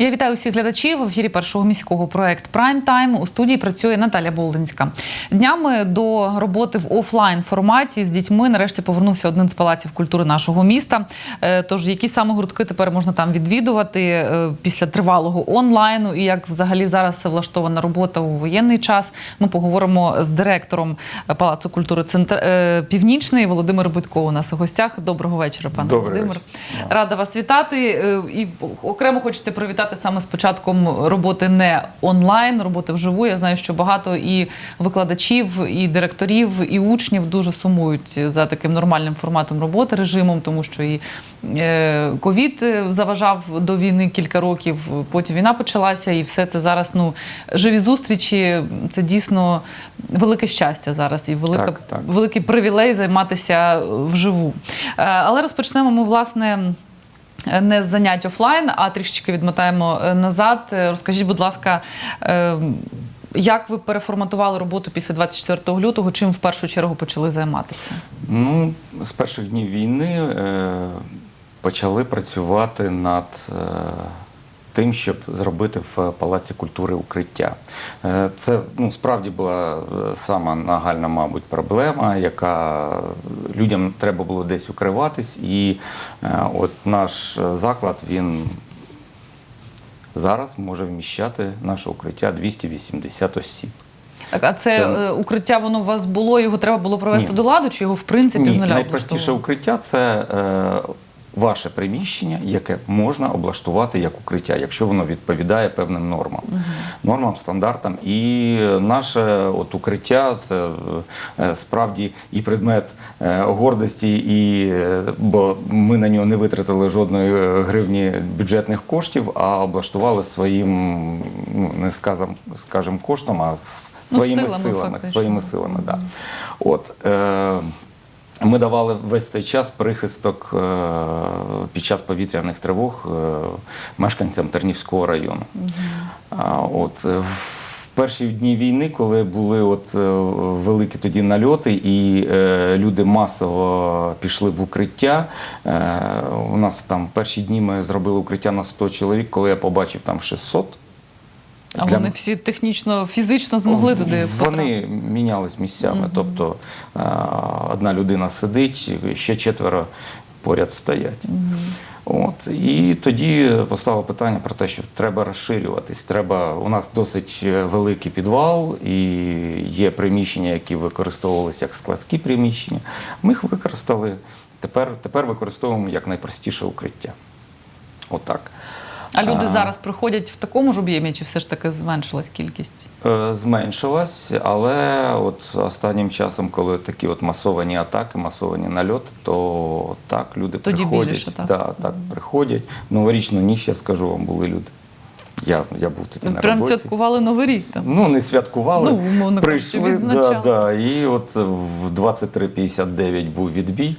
Я вітаю усіх глядачів в ефірі першого міського проект Прайм Тайм. У студії працює Наталя Болдинська. Днями до роботи в офлайн форматі з дітьми нарешті повернувся один з палаців культури нашого міста. Е, Тож які саме гуртки тепер можна там відвідувати е, після тривалого онлайну, і як взагалі зараз влаштована робота у воєнний час. Ми поговоримо з директором Палацу культури Центр е, Північний Володимир Будько у нас у гостях. Доброго вечора, пане Добрий Володимир. вечір. Рада вас вітати. І окремо хочеться привітати саме з початком роботи не онлайн, роботи вживу. Я знаю, що багато і викладачів, і директорів, і учнів дуже сумують за таким нормальним форматом роботи, режимом, тому що і е, ковід заважав до війни кілька років. Потім війна почалася, і все це зараз. Ну живі зустрічі. Це дійсно велике щастя зараз і велика Так, так. великий привілей займатися вживу. Е, Але розпочнемо ми власне. Не з занять офлайн, а трішечки відмотаємо е, назад. Е, Розкажіть, будь ласка, е, як ви переформатували роботу після 24 лютого? Чим в першу чергу почали займатися? Ну, з перших днів війни е, почали працювати над е, тим, щоб зробити в Палаці культури укриття. Е, це ну, справді була е, сама нагальна, мабуть, проблема, яка людям треба було десь укриватись. І е, от наш заклад він зараз може вміщати наше укриття 280 осіб. Так, а це, Це- е, укриття воно у вас було, його треба було привести Ні. до ладу, чи його в принципі з Ні, нуля найпростіше укриття це е, ваше приміщення, яке можна облаштувати як укриття, якщо воно відповідає певним нормам, нормам, стандартам. І наше от укриття це е, справді і предмет е, гордості, і, е, бо ми на нього не витратили жодної гривні бюджетних коштів, а облаштували своїм, ну не сказам, скажем, коштом, а Ну, своїми силами, силами, своїми силами, да. От, е, ми давали весь цей час прихисток е, під час повітряних тривог е, мешканцям Тернівського району. А, от, е, в перші дні війни, коли були от, великі тоді нальоти, і люди масово пішли в укриття. У нас там перші дні ми зробили укриття на 100 чоловік, коли я побачив там 600. А Для- вони всі технічно, фізично змогли туди потрапити? Вони мінялись місцями. Тобто е, одна людина сидить, ще четверо поряд стоять. От. І тоді постало питання про те, що треба розширюватись. Треба, у нас досить е, великий підвал, і є приміщення, які використовувалися як складські приміщення. Ми їх використали. Тепер, тепер використовуємо як найпростіше укриття. Отак. А люди А. зараз приходять в такому ж об'ємі, чи все ж таки зменшилась кількість? Е, Зменшилась, але от останнім часом, коли такі от масовані атаки, масовані нальоти, то так люди Тоді приходять. більше, так? Да, так приходять. Новорічну ніч, я скажу вам, були люди. Я, я був тоді на Прям роботі. святкували Новий рік там. Ну, не святкували, Ну, умовно прийшли, да, да, і от в 23.59 був відбій.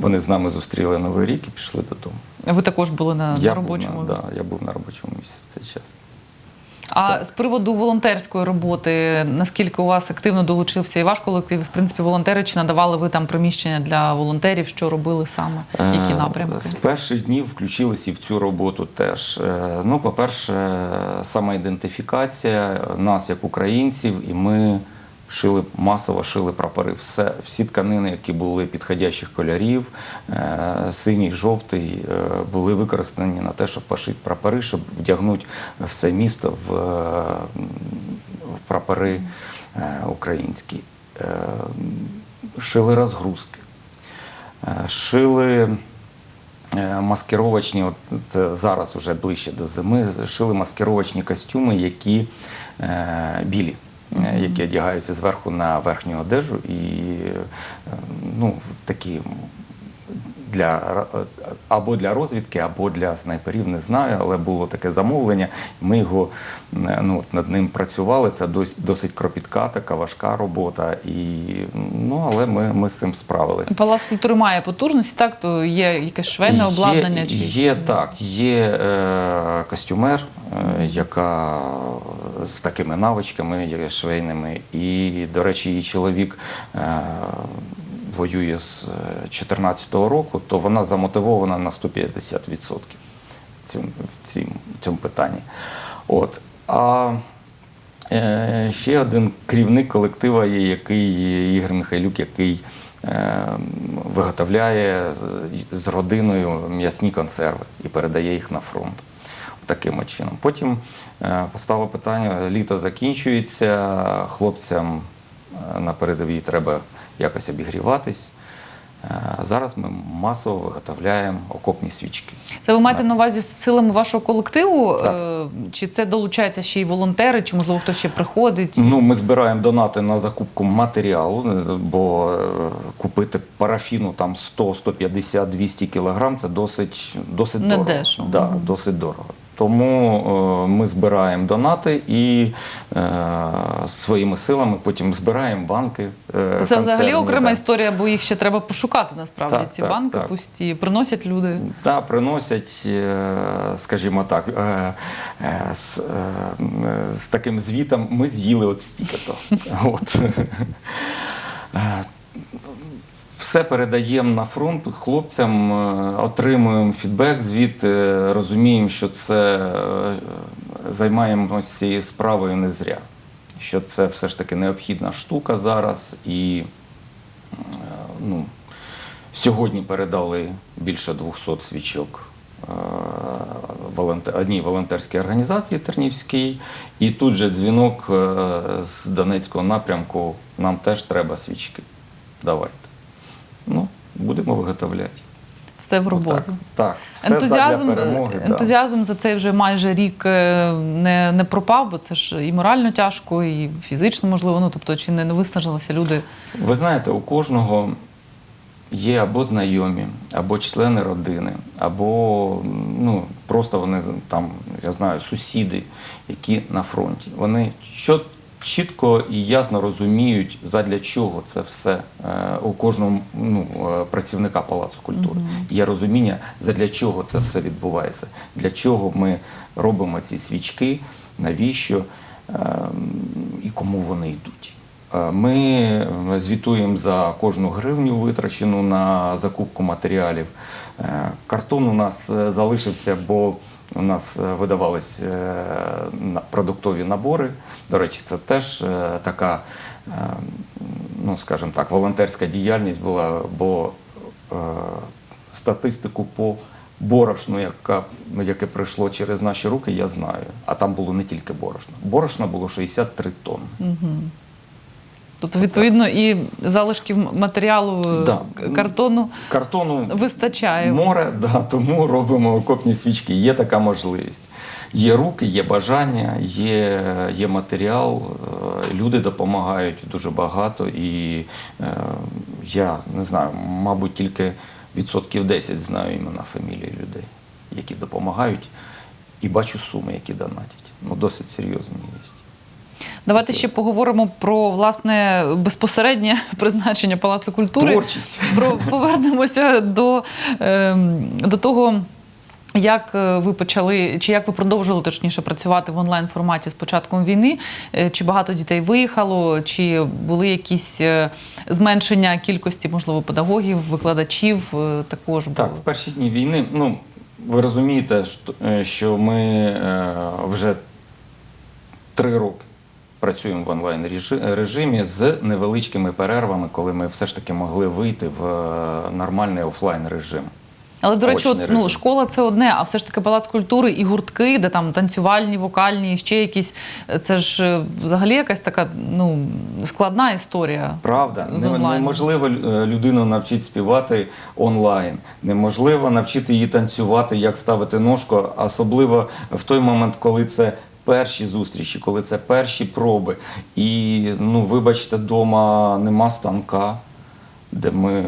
Вони з нами зустріли Новий рік і пішли додому. Ви також були на, на робочому був на, місці. да, я був на робочому місці в цей час. А з приводу волонтерської роботи, наскільки у вас активно долучився і ваш колектив? В принципі, волонтери чи надавали ви там приміщення для волонтерів? Що робили саме? Які Е, напрямки? З перших днів включилися і в цю роботу теж. Е, Ну, по-перше, самоідентифікація нас як українців, і ми шили масово шили прапори. Все, всі тканини, які були підходящих кольорів, е, синій, жовтий, е, були використані на те, щоб пошити прапори, щоб вдягнути все місто в, е, прапори українські. Шили розгрузки. Шили маскировочні, от це зараз вже ближче до зими, шили маскировочні костюми, які білі. Які одягаються зверху на верхню одежу, і е, ну, такі для або для розвідки, або для снайперів, не знаю, але було таке замовлення. Ми його е, ну, от над ним працювали. Це досить, досить кропітка, така важка робота. І, ну, але ми, ми з цим справилися. Палац культури має потужності, так? То є якесь швейне обладнання? Є, чи є так, є е, костюмер, е, яка з такими навичками є швейними. І, до речі, її чоловік е, воює з 2014 року, то вона замотивована на 150%. цьому, в цьому питанні. От. А е, ще один керівник колектива є, який Ігор Михайлюк, який е, виготовляє з- з родиною м'ясні консерви і передає їх на фронт. Таким чином. Потім е, постало питання: літо закінчується, хлопцям е, на передовій треба якось обігріватись. Е, Зараз ми масово виготовляємо окопні свічки. Це ви маєте на увазі з силами вашого колективу? Так. Е, Чи це долучаються ще й волонтери, чи можливо хтось ще приходить? Ну, ми збираємо донати на закупку матеріалу, е, бо купити парафіну там 100, 150, 200 кілограм це досить, досить Не дорого. дешево. Да, досить дорого. Тому ми збираємо донати і своїми силами потім збираємо банки. е, Це взагалі окрема історія, бо їх ще треба пошукати насправді. Так, Ці так, банки так. пусті. Приносять люди. Та приносять, е, скажімо так, е, е, з, е, з таким звітом ми з'їли от стільки-то. От. Все передаємо на фронт хлопцям, е, отримуємо фідбек, звіт, е, розуміємо, що це е, займаємося цією справою не зря. Що це все ж таки необхідна штука зараз і ну, Сьогодні передали більше 200 свічок одній волонтерській організації Тернівській. І тут же дзвінок з Донецького напрямку. Нам теж треба свічки. Давайте. Будемо виготовляти. Все в роботу. Так, так. Все Ентузіазм, задля перемоги. да. ентузіазм за цей вже майже рік е, не, не пропав, бо це ж і морально тяжко, і фізично можливо. Ну тобто, чи не, не виснажилися люди? Ви знаєте, у кожного є або знайомі, або члени родини, або ну, просто вони там, я знаю, сусіди, які на фронті. Вони чо- чітко і ясно розуміють, задля чого це все е, у кожного ну, е, працівника Палацу культури. Є розуміння, задля чого це все відбувається, для чого ми робимо ці свічки, навіщо е, і кому вони йдуть. Е, Ми звітуємо за кожну гривню витрачену на закупку матеріалів. Картон у нас залишився, бо у нас е, видавались е, продуктові набори. До речі, це теж е, така, ну скажімо так, волонтерська діяльність була, бо статистику по борошну, яка, яке прийшло через наші руки, я знаю. А там було не тільки борошно. Борошна було 63 тонни. Тобто, відповідно, і залишків матеріалу е, Да. картону Картону вистачає. море, да, тому робимо окопні свічки. Є така можливість. Є руки, є бажання, є, є матеріал, е, люди допомагають дуже багато. І е, я не знаю, мабуть, тільки відсотків 10 знаю імена фамілії людей, які допомагають, і бачу суми, які донатять. Ну, досить серйозні є. Давайте ще поговоримо про власне безпосереднє призначення Палацу культури. Творчість. Про повернемося до, ем, до того. Як е, ви почали, чи як ви продовжили точніше працювати в онлайн форматі з початком війни? Е, Чи багато дітей виїхало, чи були якісь е, зменшення кількості, можливо, педагогів, викладачів також? бо- Так, в перші дні війни, ну ви розумієте, що- ми вже три роки працюємо в онлайн режи- режимі з невеличкими перервами, коли ми все ж таки могли вийти в е, нормальний офлайн режим. Але до речі, от, ну школа це одне, а все ж таки палац культури і гуртки, де там танцювальні, вокальні, ще якісь. Це ж е, взагалі якась така ну складна історія. Правда, З неможливо е, людину навчити співати онлайн, неможливо навчити її танцювати, як ставити ножку, особливо в той момент, коли це. Перші зустрічі, коли це перші проби. І ну, вибачте, вдома нема станка, де ми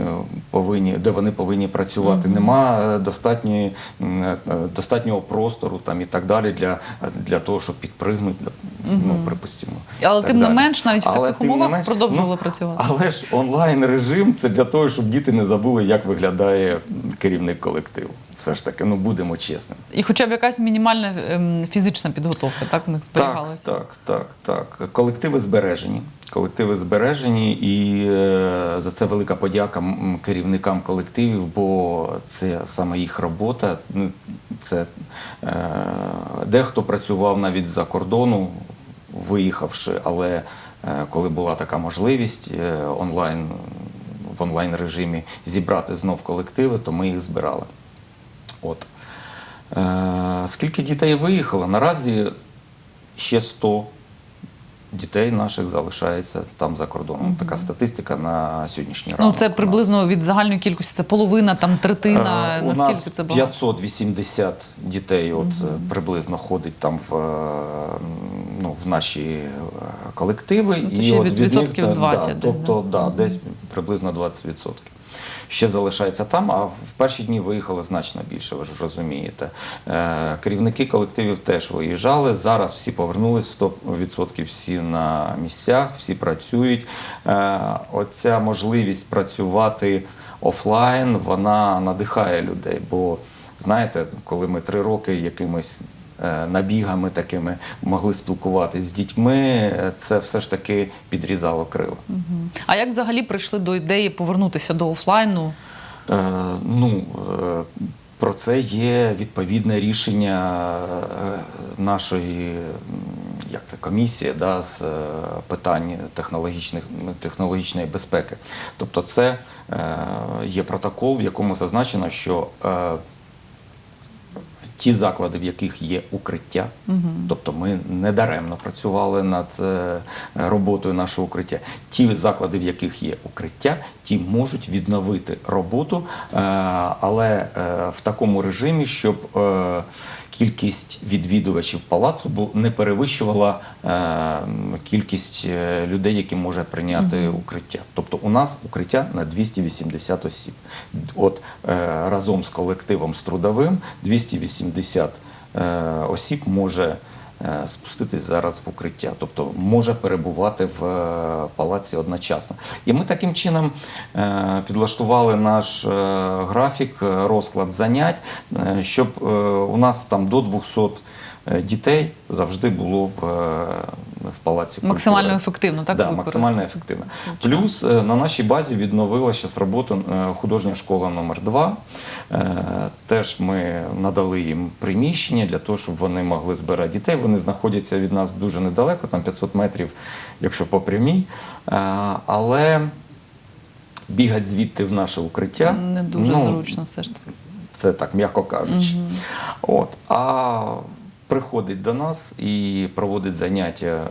повинні, де вони повинні працювати. Нема е, достатньої, е, достатнього простору там і так далі для, для того, щоб підпригнути, ну, припустимо. Але тим не менш, навіть в таких умовах менш, продовжували ну, працювати. Але ж онлайн режим це для того, щоб діти не забули, як виглядає керівник колективу. Все ж таки, ну будемо чесними. І хоча б якась мінімальна ем, фізична підготовка, так в них зберігалася. так, так, так. Колективи збережені. Колективи збережені, і е, за це велика подяка керівникам колективів, бо це саме їх робота. Ну, Це е, дехто працював навіть за кордону, виїхавши, але е, коли була така можливість онлайн в онлайн режимі зібрати знов колективи, то ми їх збирали. От. Е, скільки дітей виїхало? Наразі ще 100 дітей наших залишається там за кордоном. Така статистика на сьогоднішній Ну це у нас. приблизно від загальної кількості, це половина, там третина. Е, У Наскільки нас це багато? 580 дітей от, е, приблизно ходить там в, ну, в наші е, колективи. Ну, то ще от від- від відсотків е, 20 Да, десь, тобто, да? да, десь приблизно 20%. Ще залишається там, а в перші дні виїхало значно більше, ви ж розумієте. Е, Керівники колективів теж виїжджали. Зараз всі повернулись 100% всі на місцях, всі працюють. Е, Оця можливість працювати офлайн, вона надихає людей. Бо знаєте, коли ми три роки якимось набігами такими могли спілкуватись з дітьми, е, це все ж таки підрізало крила. А як взагалі прийшли до ідеї повернутися до офлайну? Е, ну, е, про це є відповідне рішення е, нашої як це, комісії да, з е, питань технологічних, технологічної безпеки. Тобто, це е, є протокол, в якому зазначено, що е, ті заклади, в яких є укриття, тобто ми не даремно працювали над е, роботою нашого укриття. Ті заклади, в яких є укриття, ті можуть відновити роботу, е, але е, в такому режимі, щоб кількість відвідувачів палацу не перевищувала е, кількість е, людей, які може прийняти укриття. Тобто у нас укриття на 280 осіб. От е, разом з колективом з трудовим 280 е, осіб може спуститись зараз в укриття, тобто може перебувати в е, палаці одночасно. І ми таким чином е, підлаштували наш е, графік, е, розклад занять, е, щоб е, у нас там до 200 е, дітей завжди було в, е, в палаці культури. Максимально ефективно, так? Да, максимально ефективно. Плюс е, на нашій базі відновила зараз роботу е, художня школа номер 2 Теж ми надали їм приміщення для того, щоб вони могли збирати дітей. Вони знаходяться від нас дуже недалеко, там 500 метрів, якщо по прямій. Е, Але бігати звідти в наше укриття Не дуже ну, зручно все ж таки. це так, м'яко кажучи. От. А приходить до нас і проводить заняття. е,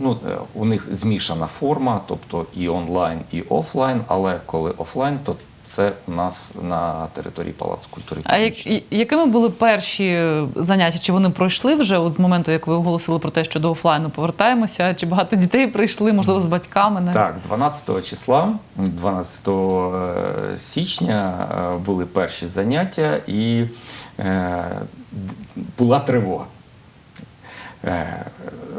Ну, е, у них змішана форма, тобто і онлайн, і офлайн, але коли офлайн, то це у нас на території Палацу культури. А як, якими були перші заняття? Чи вони пройшли вже от з моменту, як ви оголосили про те, що до офлайну повертаємося? Чи багато дітей прийшли, можливо, з батьками? Не? Так, 12 числа, 12 е, січня були перші заняття і е, була тривога. Е,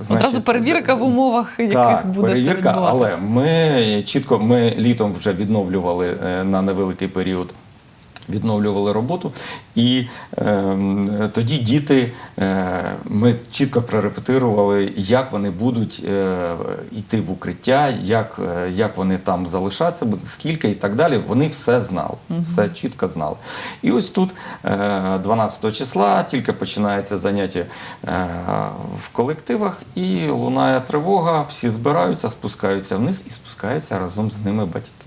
Одразу перевірка в умовах, яких так, буде все перевірка, відбуватися. але ми чітко ми літом вже відновлювали е, на невеликий період. Відновлювали роботу, і е, тоді діти е, ми чітко прорепетирували, як вони будуть е, йти в укриття, як, е, як вони там залишаться, скільки і так далі. Вони все знали, все чітко знали. І ось тут, е, 12 числа, тільки починається заняття е, в колективах, і лунає тривога, всі збираються, спускаються вниз і спускаються разом з ними батьки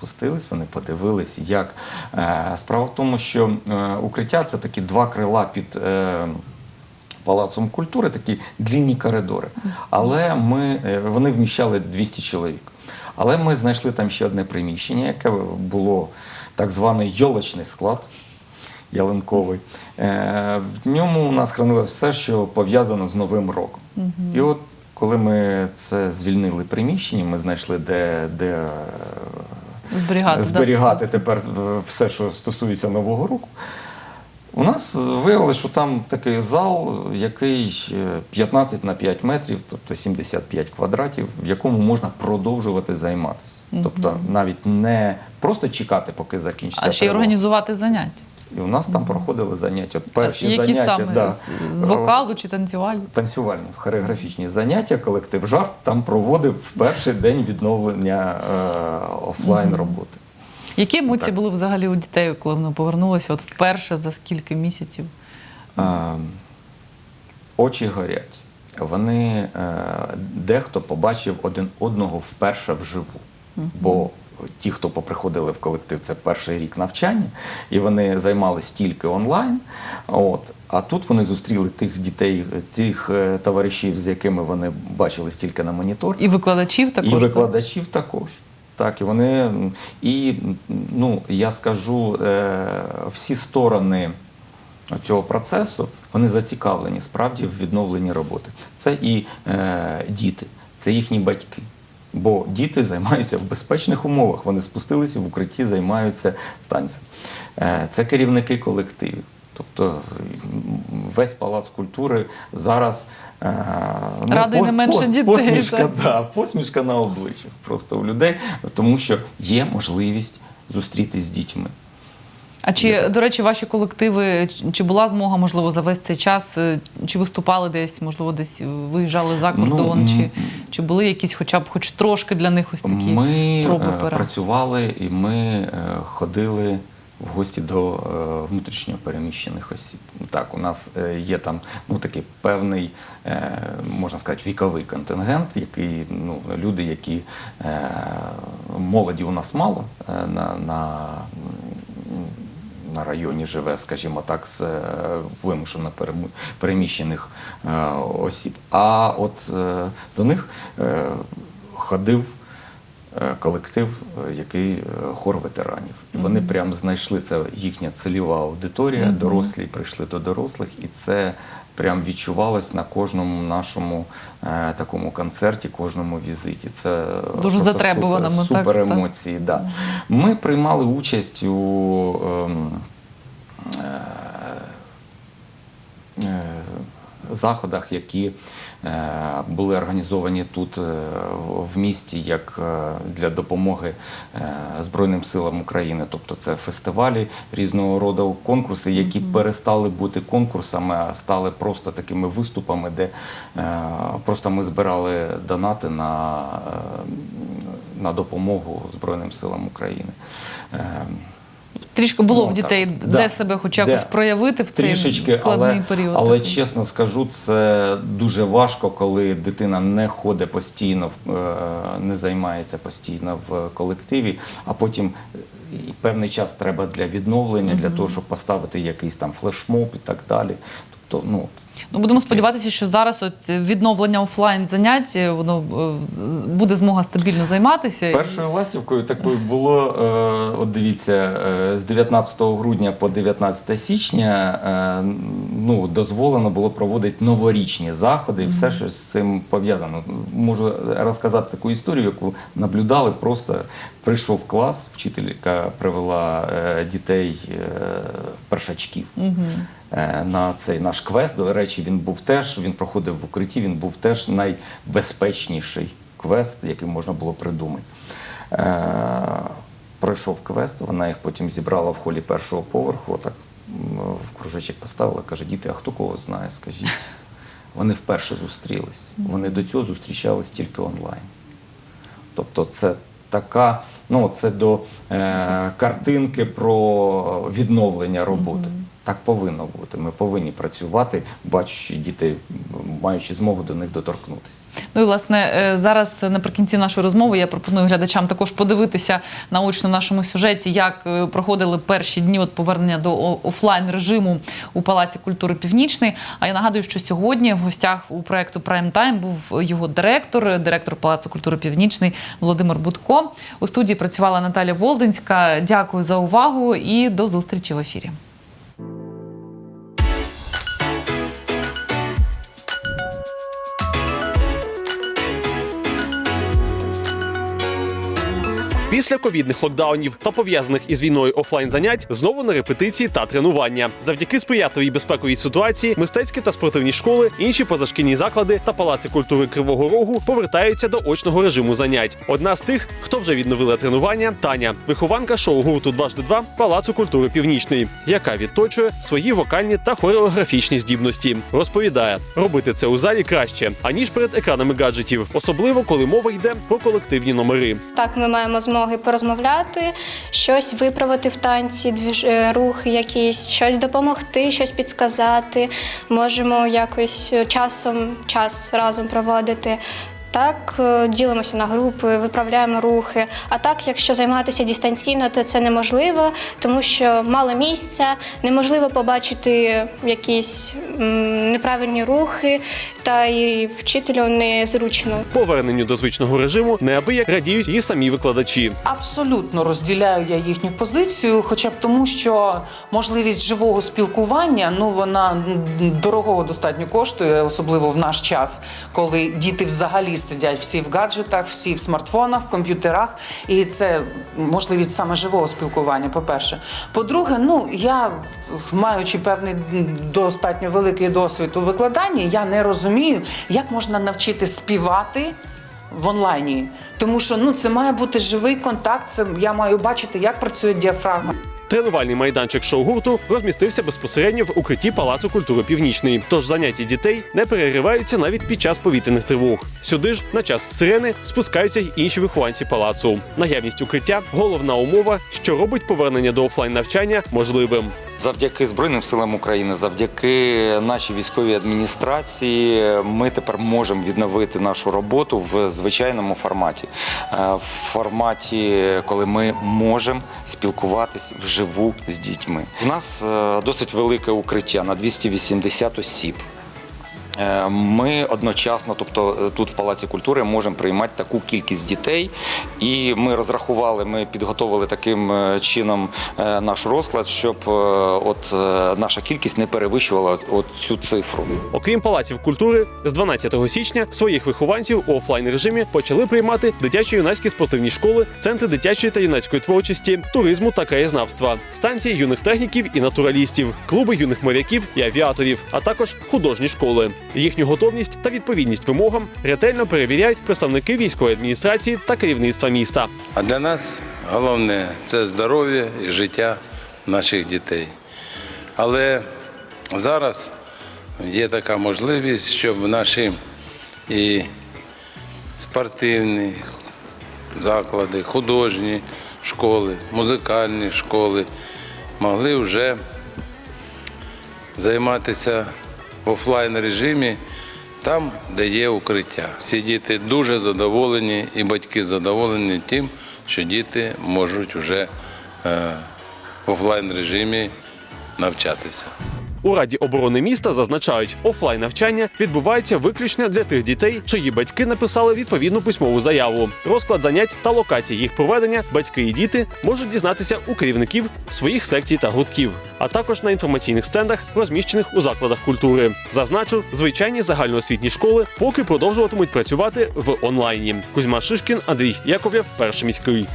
спустились, вони подивились, як Е, справа в тому, що е, укриття це такі два крила під е, палацом культури, такі длінні коридори. Але ми, вони вміщали 200 чоловік. Але ми знайшли там ще одне приміщення, яке було так званий йолочний склад. Ялинковий. В ньому у нас хранилось все, що пов'язано з Новим роком. І от коли ми це звільнили приміщення, ми знайшли, де, де е, Зберігати, да, зберігати це. тепер е, все, що стосується Нового року. У нас виявилося, що там такий зал, який е, 15 на 5 метрів, тобто 75 квадратів, в якому можна продовжувати займатися. Тобто навіть не просто чекати, поки закінчиться. А ще й організувати заняття. І у нас там проходили заняття. Перші Які заняття саме да, з, з вокалу чи танцювальні? танцювальні хореографічні заняття, колектив жарт там проводив в перший день відновлення е, офлайн роботи. Які емоції Так. були взагалі у дітей, коли вони повернулися от вперше за скільки місяців? Е, очі горять. Вони е, дехто побачив один одного вперше вживу. Бо ті, хто поприходили в колектив, це перший рік навчання, і вони займалися тільки онлайн. От. А тут вони зустріли тих дітей, тих е, товаришів, з якими вони бачились тільки на монітор. І викладачів також. І так? викладачів також. Так, і вони, і ну, я скажу, е, всі сторони цього процесу вони зацікавлені справді в відновленні роботи. Це і е, діти, це їхні батьки. Бо діти займаються в безпечних умовах. Вони спустилися в укритті, займаються танцем. Е, це керівники колективів. Тобто весь палац культури зараз ну, Радий не менше дітей, Посмішка, так. да, посмішка на обличчях просто у людей, тому що є можливість зустрітись з дітьми. А чи, до речі, ваші колективи, чи була змога, можливо, за весь цей час, е, чи виступали десь, можливо, десь виїжджали за кордон, Ну, чи, чи були якісь хоча б хоч трошки для них ось такі Ми проби е, пера? працювали і ми е, ходили в гості до е, внутрішньо переміщених осіб. Так, у нас е, є там ну, такий певний, е, можна сказати, віковий контингент, який ну, люди, які е, молоді у нас мало е, на, на, на районі живе, скажімо так, з е, вимушено переміщених е, осіб. А от е, до них ходив колектив, е, який е, хор ветеранів. І вони прям знайшли це їхня цільова аудиторія, дорослі прийшли до дорослих, і це прям відчувалось на кожному нашому е, такому концерті, кожному візиті. Це Дуже затребувано супер, так, супер так. емоції. Да. Ми приймали участь у. е, заходах, які е, були організовані тут е, в місті як е, для допомоги Збройним силам України. Тобто це фестивалі різного роду конкурси, які перестали бути конкурсами, а стали просто такими виступами, де просто ми збирали донати на, на допомогу Збройним силам України. Трішки було Ну, в дітей, так. де Да. себе хоч Де? якось проявити в цей Трішечки, складний але, період. але такий. чесно скажу, це дуже важко, коли дитина не ходить постійно, е, не займається постійно в колективі, а потім е, і певний час треба для відновлення, для того, щоб поставити якийсь там флешмоб і так далі. Тобто, ну Ну, будемо сподіватися, що зараз от відновлення офлайн занять е, воно е, буде змога стабільно займатися. Першою ластівкою такою було, е, от дивіться, з 19 грудня по 19 січня ну, дозволено було проводити новорічні заходи і все, що з цим пов'язано. Можу розказати таку історію, яку наблюдали. Просто прийшов клас, вчителька привела дітей першачків. На цей наш квест, до речі, він був теж, він проходив в укритті, він був теж найбезпечніший квест, який можна було придумати. Е, пройшов квест, вона їх потім зібрала в холі першого поверху, так в кружечок поставила, каже, діти, а хто кого знає, скажіть. Вони вперше зустрілись. Вони до цього зустрічались тільки онлайн. Тобто це така, ну це до е, картинки про відновлення роботи. Так повинно бути. Ми повинні працювати, бачачи дітей, маючи змогу до них доторкнутися. Ну і власне е, зараз наприкінці нашої розмови я пропоную глядачам також подивитися наочно нашому сюжеті, як е, проходили перші дні от повернення до офлайн режиму у Палаці культури Північний. А я нагадую, що сьогодні в гостях у проекту Prime Time був його директор, директор Палацу культури Північний Володимир Будко. У студії працювала Наталя Волдинська. Дякую за увагу і до зустрічі в ефірі. Після ковідних локдаунів та пов'язаних із війною офлайн занять знову на репетиції та тренування. Завдяки сприятливій безпековій ситуації мистецькі та спортивні школи, інші позашкільні заклади та палаци культури Кривого Рогу повертаються до очного режиму занять. Одна з тих, хто вже відновила тренування, Таня, вихованка шоу гурту «Дважди два Палацу культури Північний, яка відточує свої вокальні та хореографічні здібності. Розповідає, робити це у залі краще аніж перед екранами гаджетів, особливо коли мова йде про колективні номери. Так, ми маємо змоги порозмовляти, щось виправити в танці, е, рухи якісь, щось допомогти, щось підсказати. Можемо якось е, часом час разом проводити. Так, е, ділимося на групи, виправляємо рухи. А так, якщо займатися дистанційно, то це неможливо, тому що мало місця, неможливо побачити якісь м, неправильні рухи, та і вчителю незручно. Поверненню до звичного режиму неабияк радіють і самі викладачі. Абсолютно розділяю я їхню позицію, хоча б тому, що можливість живого спілкування ну вона м, дорогого достатньо коштує, особливо в наш час, коли діти взагалі сидять всі в гаджетах, всі в смартфонах, в комп'ютерах, і це можливість саме живого спілкування. По-перше, по-друге, ну я маючи певний достатньо великий досвід у викладанні, я не розумію, як можна навчити співати в онлайні. Тому що ну це має бути живий контакт. Це я маю бачити, як працює діафрагма. Тренувальний майданчик шоу-гурту розмістився безпосередньо в укритті Палацу культури Північний. Тож заняття дітей не перериваються навіть під час повітряних тривог. Сюди ж на час сирени спускаються й інші вихованці палацу. Наявність укриття головна умова, що робить повернення до офлайн навчання можливим. Завдяки Збройним силам України, завдяки нашій військовій адміністрації, ми тепер можемо відновити нашу роботу в звичайному форматі. Е, В форматі, коли ми можемо спілкуватись вживу з дітьми. У нас е, досить велике укриття на 280 осіб. Е, Ми одночасно, тобто е, тут в Палаці культури, можемо приймати таку кількість дітей, і ми розрахували, ми підготовили таким е, чином наш розклад, щоб от наша кількість не перевищувала от цю цифру. Окрім палаців культури, з 12 січня своїх вихованців у офлайн режимі почали приймати дитячі юнацькі спортивні школи, центри дитячої та юнацької творчості, туризму та краєзнавства, станції юних техніків і натуралістів, клуби юних моряків і авіаторів, а також художні школи. Їхню готовність та відповідність вимогам ретельно перевіряють представники військової адміністрації та керівництва міста. А для нас головне це здоров'я і життя наших дітей. Але зараз є така можливість, щоб наші і спортивні заклади, художні школи, музикальні школи могли вже займатися в офлайн режимі там, де є укриття. Всі діти дуже задоволені і батьки задоволені тим, що діти можуть вже е, в офлайн режимі навчатися. У Раді оборони міста зазначають, офлайн навчання відбувається виключно для тих дітей, чиї батьки написали відповідну письмову заяву. Розклад занять та локації їх проведення батьки і діти можуть дізнатися у керівників своїх секцій та гуртків, а також на інформаційних стендах, розміщених у закладах культури. Зазначу, звичайні загальноосвітні школи поки продовжуватимуть працювати в онлайні. Кузьма Шишкін, Андрій Яковлєв, перший міський.